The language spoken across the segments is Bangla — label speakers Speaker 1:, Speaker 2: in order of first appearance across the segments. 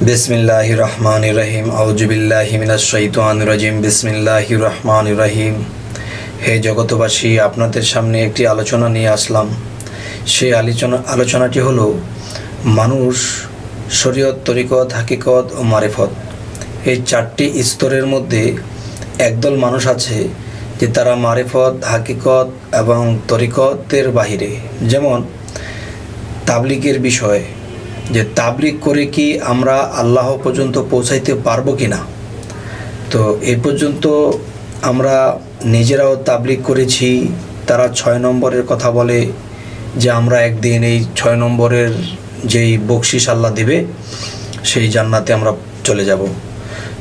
Speaker 1: বিসমিল্লাহ রহমান রহিম আউজুবিল্লাহ মিনাশাইতান রাজিম বিসমিল্লাহ রহমান রহিম হে জগতবাসী আপনাদের সামনে একটি আলোচনা নিয়ে আসলাম। সেই আলোচনা আলোচনাটি হলো, মানুষ, শরীয়ত, তরিকত, হাকিকত ও মারেফত। এই চারটি স্তরের মধ্যে একদল মানুষ আছে যে তারা মারেফত, হাকিকত এবং তরিকতের বাহিরে। যেমন, তাবলিগের বিষয়। যে তাবলিগ করে কি আমরা আল্লাহ পর্যন্ত পৌঁছাইতে পারব কি না তো এই পর্যন্ত আমরা নিজেরাও তাবলিগ করেছি। তারা ছয় নম্বরের কথা বলে যে আমরা একদিন এই ছয় নম্বরের যেই বকশিস আল্লাহ দেবে, সেই জান্নাতে আমরা চলে যাব।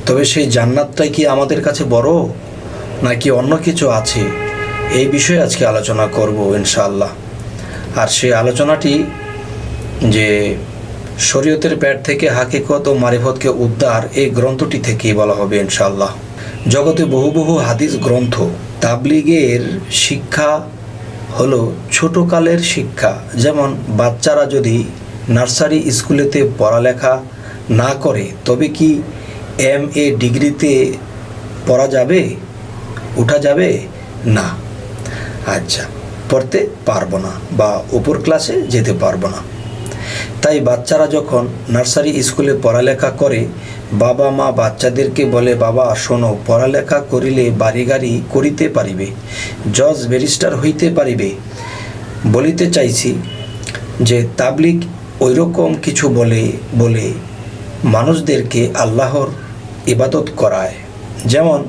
Speaker 1: তবে সেই জান্নাতটাই কি আমাদের কাছে বড়, নাকি অন্য কিছু আছে? এই বিষয়ে আজকে আলোচনা করব ইনশাআল্লাহ। আর সেই আলোচনাটি যে শরীয়তের প্যাট থেকে হাকিকত ও মারিফতকে উদ্ধার এই গ্রন্থটি থেকেই বলা হবে ইনশাল্লাহ জগতে বহু বহু হাদিস গ্রন্থ, তাবলিগের শিক্ষা হলো ছোটকালের শিক্ষা। যেমন, বাচ্চারা যদি নার্সারি স্কুলেতে পড়ালেখা না করে, তবে কি এম এ ডিগ্রিতে পড়া যাবে? উঠা যাবে? না। আচ্ছা পড়তে পারব না বা উপর ক্লাসে যেতে পারব না। তাই বাচ্চারা যখন নার্সারি স্কুলে পড়ালেখা করে, বাবা মা বাচ্চাদেরকে বলে, বাবা, শোনো, পড়ালেখা করিলে বাড়ি গাড়ি করিতে পারিবে, জজ ব্যারিস্টার হইতে পারিবে। বলিতে চাইছি যে তাবলিক ওইরকম কিছু বলে বলে মানুষদেরকে আল্লাহর ইবাদত করায়। যেমন,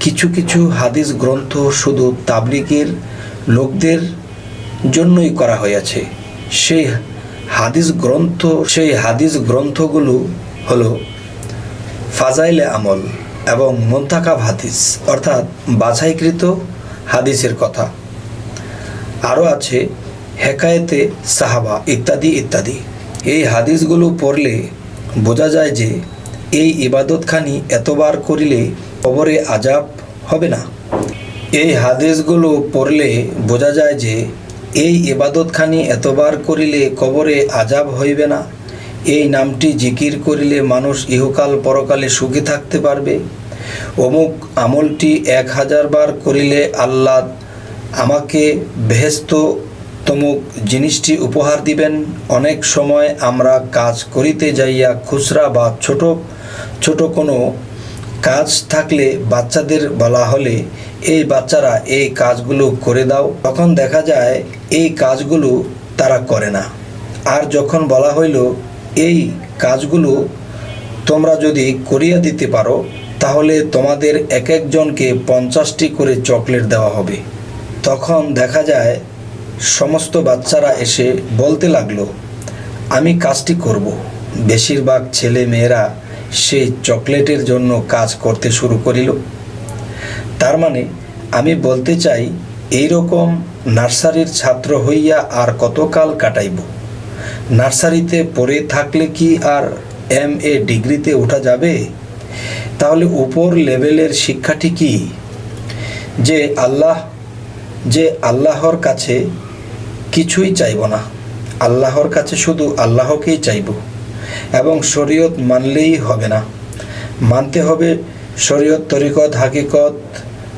Speaker 1: কিছু কিছু হাদিস গ্রন্থ শুধু তাবলিগের লোকদের জন্যই করা হয়েছে। সেই হাদিস গ্রন্থ, সেই হাদিস গ্রন্থগুলো হলো ফাজাইলে আমল এবং মন্তাকাব হাদিস, অর্থাৎ বাছাইকৃত হাদিসের কথা। আরও আছে, হেকায়েতে সাহাবা, ইত্যাদি ইত্যাদি। এই হাদিসগুলো পড়লে বোঝা যায় যে এই ইবাদতখানি এতবার করিলে কবরে আজাব হবে না। এই হাদিসগুলো পড়লে বোঝা যায় যে এই এবাদতখানি এতবার করিলে কবরে আজাব হইবে না। এই নামটি জিকির করিলে মানুষ ইহকাল পরকালে সুখে থাকতে পারবে। অমুক আমলটি এক হাজার বার করিলে আল্লাহ আমাকে বেহেস্ত তমুক জিনিসটি উপহার দিবেন। অনেক সময় আমরা কাজ করিতে যাইয়া খুচরা বা ছোট ছোট কোনো কাজ থাকলে বাচ্চাদের বলা হলে, এই বাচ্চারা এই কাজগুলো করে দাও। তখন দেখা যায়, এই কাজগুলো তারা করে না। আর যখন বলা হইল, এই কাজগুলো তোমরা যদি করিয়া দিতে পারো, তাহলে তোমাদের এক একজনকে পঞ্চাশটি করে চকলেট দেওয়া হবে। তখন দেখা যায়, সমস্ত বাচ্চারা এসে বলতে লাগল, আমি কাজটি করব। বেশিরভাগ ছেলে মেয়েরা সেই চকলেটের জন্য কাজ করতে শুরু করিল। তার মানে আমি বলতে চাই এই রকম নার্সারির ছাত্র হইয়া আর কতকাল কাটাইব? নার্সারিতে পড়ে থাকলে কি আর এম এ ডিগ্রিতে ওঠা যাবে? তাহলে উপর লেভেলের শিক্ষাটি কি? যে আল্লাহ, যে আল্লাহর কাছে কিছুই চাইব না। আল্লাহর কাছে শুধু আল্লাহকেই চাইব। এবং শরীয়ত মানলেই হবে না। মানতে হবে শরীয়ত, তরিকত, হাকিকত,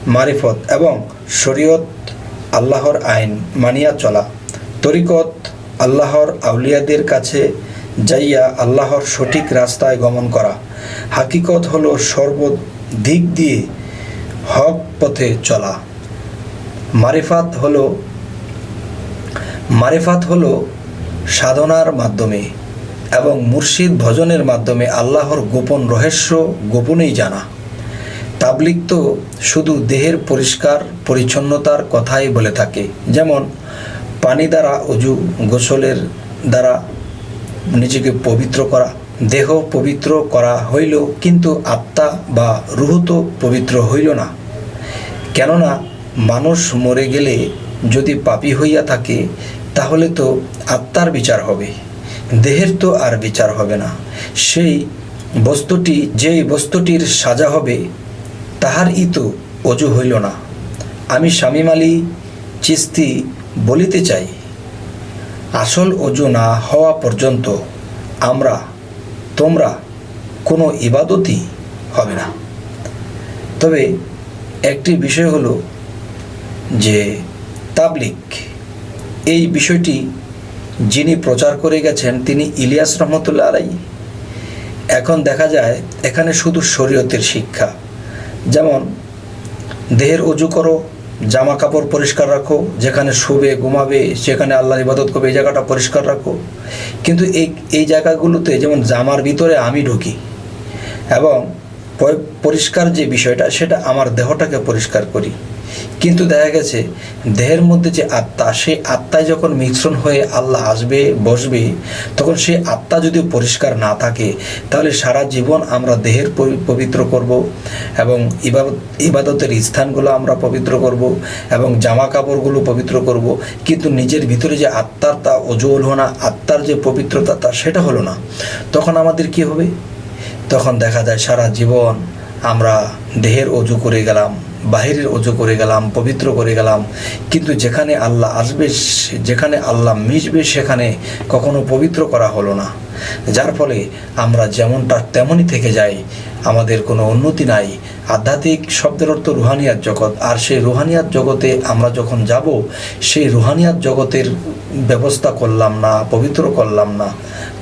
Speaker 1: মারিফত এবং শরীয়ত আল্লাহর আইন মানিয়া চলা। তরিকত আল্লাহর আউলিয়াদের কাছে যাইয়া আল্লাহর সঠিক রাস্তায় গমন করা। হাকিকত হলো সর্বদিক দিয়ে হক পথে চলা। মারিফাত হল মারিফাত হল সাধনার মাধ্যমে। এবং মুর্শিদ ভজনের মাধ্যমে আল্লাহর গোপন রহস্য গোপনেই জানা। তাবলিক তো শুধু দেহের পরিষ্কার, পরিচ্ছন্নতার কথাই বলে থাকে। যেমন, পানি দ্বারা অজু গোসলের দ্বারা নিজেকে পবিত্র করা, দেহ পবিত্র করা হইল কিন্তু আত্মা বা রুহ তো পবিত্র হইল না। কেননা, মানুষ মরে গেলে যদি পাপী হইয়া থাকে, তাহলে তো আত্মার বিচার হবে। দেহের তো আর বিচার হবে না। সেই বস্তুটি, যেই বস্তুটির সাজা হবে তাহার ই তো অজু হইল না। আমি স্বামী আলী চিস্তি বলিতে চাই, আসল অজু না হওয়া পর্যন্ত আমরা, তোমরা কোনো ইবাদতই হবে না। তবে একটি বিষয় হলো যে, তাবলিক, এই বিষয়টি যিনি প্রচার করে গেছেন তিনি ইলিয়াস রহমতুল্লাহ আলাই। এখন দেখা যায় এখানে শুধু শরীয়তের শিক্ষা। যেমন, দেহের অজু করো, জামা কাপড় পরিষ্কার রাখো, যেখানে শুবে, ঘুমাবে, সেখানে আল্লাহর ইবাদত করবে, এই জায়গাটা পরিষ্কার রাখো। কিন্তু এই এই জায়গাগুলোতে যেমন জামার ভিতরে আমি ঢুকি, এবং পরিষ্কার যে বিষয়টা, সেটা আমার দেহটাকে পরিষ্কার করি। কিন্তু দেখা গেছে, দেহের মধ্যে যে আত্মা, সেই আত্মায় যখন মিশ্রণ হয়ে আল্লাহ আসবে, বসবে, তখন সেই আত্মা যদি পরিষ্কার না থাকে, তাহলে সারা জীবন আমরা দেহের পবিত্র করব এবং ইবাদত, ইবাদতের স্থানগুলো আমরা পবিত্র করব এবং জামা কাপড়গুলো পবিত্র করব। কিন্তু নিজের ভিতরে যে আত্মার তা অজল না, আত্মার যে পবিত্রতা তা, সেটা হলো না। তখন আমাদের কি হবে? তখন দেখা যায় সারা জীবন আমরা দেহের অজু করে গেলাম, বাহিরের অজু করে গেলাম, পবিত্র করে গেলাম। কিন্তু যেখানে আল্লাহ আসবে যেখানে আল্লাহ মিশবে, সেখানে কখনো পবিত্র করা হলো না। যার ফলে আমরা যেমনটা তেমনই থেকে যাই, আমাদের কোনো উন্নতি নাই। আধ্যাত্মিক শব্দের অর্থ রুহানিয়াত জগৎ। আর সেই রুহানিয়াত জগতে আমরা যখন যাব, সেই রুহানিয়াত জগতের ব্যবস্থা করলাম না, পবিত্র করলাম না,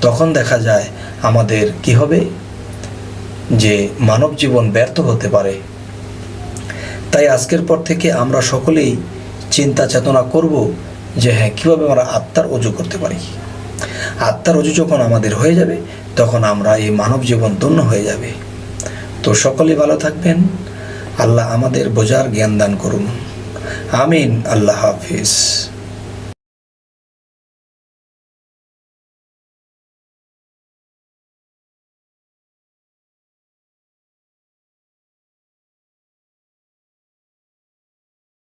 Speaker 1: তখন দেখা যায় আমাদের কি হবে? যে মানব জীবন ব্যর্থ হতে পারে। তাই আজকের পর থেকে আমরা সকলেই চিন্তা চেতনা করব যে হ্যাঁ কীভাবে আমরা আত্মার অজু করতে পারি। আত্মার অজু যখন আমাদের হয়ে যাবে, তখন আমরা এই মানব জীবন ধন্য হয়ে যাবে। তো সকলেই ভালো থাকবেন। আল্লাহ আমাদের বোঝার জ্ঞান দান করুন। আমিন। আল্লাহ হাফিজ।